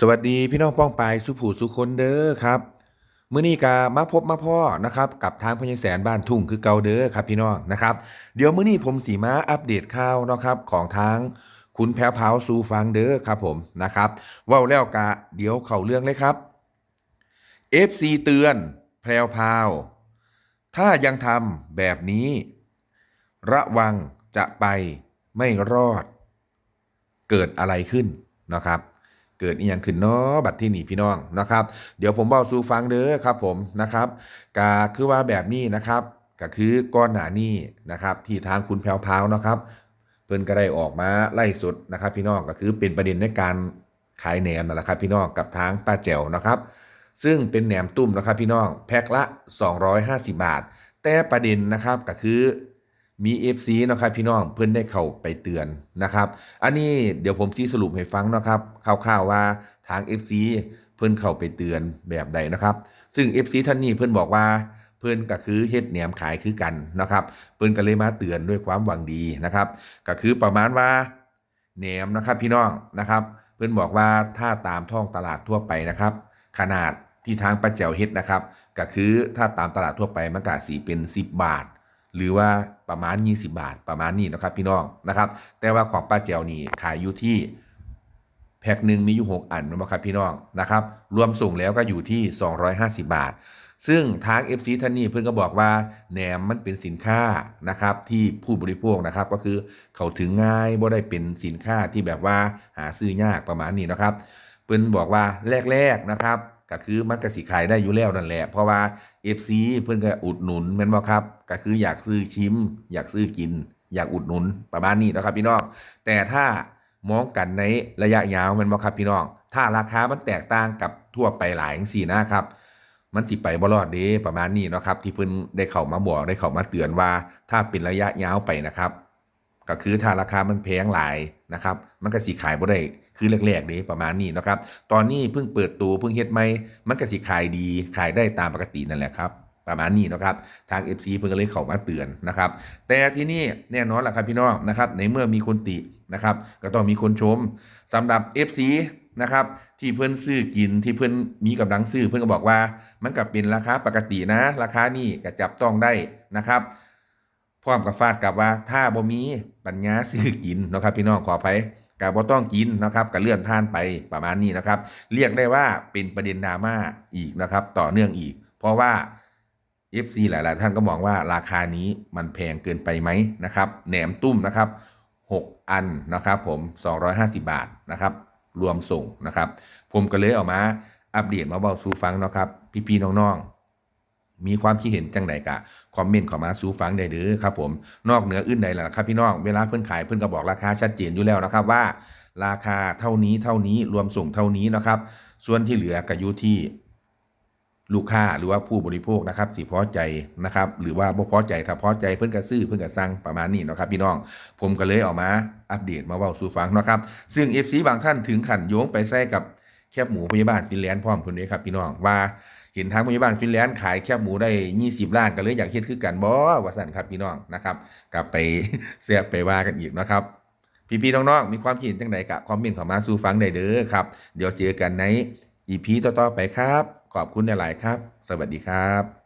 สวัสดีพี่น้องป้องปายสุผูสุคนเด้อครับมื้อนี้กามาพบมาพ่อนะครับกับทางพญแสนบ้านทุ่งคือเกาเด้อครับพี่น้องนะครับ เดี๋ยวมื้อนี้ผมสีมาอัปเดตข่าวนะครับของทางคุณแพรวพาวสูฟังเด้อครับผมนะครับว้าแล้วกะเดี๋ยวเข้าเรื่องเลยครับ FC เตือนแพรวพาว ถ้ายังทำแบบนี้ ระวังจะไปไม่รอด เกิดอะไรขึ้นนะครับ เกิดอีหยังขึ้นเนาะบัดที่หนีพี่น้องนะครับ เดี๋ยวผมเบาสู่ฟังเด้อครับผมนะครับก็คือว่าแบบนี้นะครับก็คือก้อนหนานี้นะครับที่ทางคุณแพรวพาวนะครับเพิ่นก็ได้ออกมาไล่สุดนะครับ พี่น้องก็คือเป็นประเด็นในการขายแหนมนั่นแหละครับ พี่น้องกับทางป้าแจ๋วนะครับ ซึ่งเป็นแหนมตุ้มนะครับ พี่น้องแพ็คละ 250 บาท แต่ประเด็นนะครับก็คือ มี FC นะครับพี่น้องเพิ่อนได้เข้าไปเตือนนะครับ อันนี้เดี๋ยวผมซีสรุปให้ฟังนะครับคร่าวๆว่าทาง FC เพิ่อนเข้าไปเตือนแบบใดนะครับ ซึ่ง FC ท่านนี้เพิ่อนบอกว่าเพิ่อนก็คือเฮ็ดแหนมขายคือกันนะครับ เพิ่อนก็เลยมาเตือนด้วยความหวังดีนะครับก็คือประมาณว่าแหนมนะครับพี่น้องนะครับ เพิ่อนบอกว่าถ้าตามท้องตลาดทั่วไปนะครับ ขนาดที่ทางป้าแจวเฮ็ดนะครับก็คือถ้าตามตลาดทั่วไปมันก็สีเป็น 10 บาท หรือว่าประมาณ 20 บาทประมาณนี้นะครับ พี่น้องนะครับ แต่ว่าของป้าแจวนี่ขายอยู่ที่แพ็คหนึ่งมีอยู่6อันนะครับพี่น้องนะครับ รวมส่งแล้วก็อยู่ที่ 250 บาท ซึ่งทาง FC ท่านนี้เพื่อนก็บอกว่าแหนมมันเป็นสินค้านะครับที่ผู้บริโภคนะครับก็คือเขาถึงง่ายบ่ได้เป็นสินค้าที่แบบว่าหาซื้อยากประมาณนี้นะครับ เพิ่อนบอกว่าแรกๆนะครับ ก็คือมันก็สิขายได้อยู่แล้วนั่นแหละ เพราะว่า FC เพิ่นก็อุดหนุนแม่นบ่ครับ ก็คืออยากซื้อชิม อยากซื้อกิน อยากอุดหนุนประมาณนี้นะครับพี่น้อง แต่ถ้ามองกันในระยะยาวแม่นบ่ครับพี่น้อง ถ้าราคามันแตกต่างกับทั่วไปหลายจังซี่นะครับ มันสิไปบ่รอดเด้ประมาณนี้นะครับที่เพิ่นได้เข้ามาบอกได้เข้ามาเตือนว่า ถ้าเป็นระยะยาวไปนะครับ ก็คือถ้าราคามันแพงหลายนะครับมันก็สิขายบ่ได้คือแรกๆนี้ประมาณนี้นะครับตอนนี้เพิ่งเปิดตัวเพิ่งเฮ็ดใหม่มันก็สิขายดีขายได้ตามปกตินั่นแหละครับประมาณนี้นะครับทาง FC เพิ่งก็เลยเข้ามาเตือนนะครับแต่ที่นี่แน่นอนล่ะครับพี่น้องนะครับในเมื่อมีคนตินะครับก็ต้องมีคนชมสำหรับ FC นะครับที่เพิ่นซื้อกินที่เพิ่นมีกำลังซื้อเพิ่นก็บอกว่ามันก็เป็นราคาปกตินะ ราคานี่ก็จับต้องได้นะครับพร้อมกับฟาดกับว่าถ้าบ่มี ปัญญาซื้อกินนะครับ พี่น้องขออภัยกับบ่ต้องกินนะครับก็เลื่อนผ่านไปประมาณนี้นะครับ เรียกได้ว่าเป็นประเด็นดราม่าอีกนะครับ ต่อเนื่องอีก เพราะว่า FC หลาย ๆ ท่านก็มองว่าราคานี้มันแพงเกินไปไหมนะครับแหนมตุ้มนะครับ 6 อันนะครับผม 250 บาทนะครับ รวมส่งนะครับ ผมก็เลยเออกมาอัปเดตมาบอกสู่ฟังนะครับ พี่ ๆ น้อง ๆ มีความคิดเห็นจังใดกะคอมเมนต์เข้ามาสู่ฟังได้เด้อครับผมนอกเหนืออื่นใดล่ะครับพี่น้องเวลาเพิ่อนขายเพิ่อนก็บอกราคาชัดเจนอยู่แล้วนะครับว่า ราคาเท่านี้เท่านี้รวมส่งเท่านี้นะครับ ส่วนที่เหลือก็อยู่ที่ลูกค้าหรือว่าผู้บริโภคนะครับสิพอใจนะครับ หรือว่าบ่พอใจถ้าพอใจเพิ่อนก็ซื้อเพิ่อนก็สั่งประมาณนี้นะครับพี่น้องผมก็เลยออกมาอัปเดตมาเว้าสู่ฟังนะครับ ซึ่ง FC บางท่านถึงขั้นโยงไปใส่กับแคบหมูพยาบาลฟินแลนด์พร้อมเพิ่นเด้ครับพี่น้องว่า เห็นทางพยาบานฟินแลนด์ขายแคบหมูได้ 20ล้านก็เลยอยากเฮ็ดคือกันบ่ว่าสั่นครับพี่น้องนะครับกลับไปเสียไปว่ากันอีกนะครับ พี่ๆน้องๆมีความคิดเห็นจังไดกะคอมเมนต์เข้ามาสู่ฟังได้เด้อครับ เดี๋ยวเจอกันในอีพีต่อๆไปครับ ขอบคุณหลายๆครับ สวัสดีครับ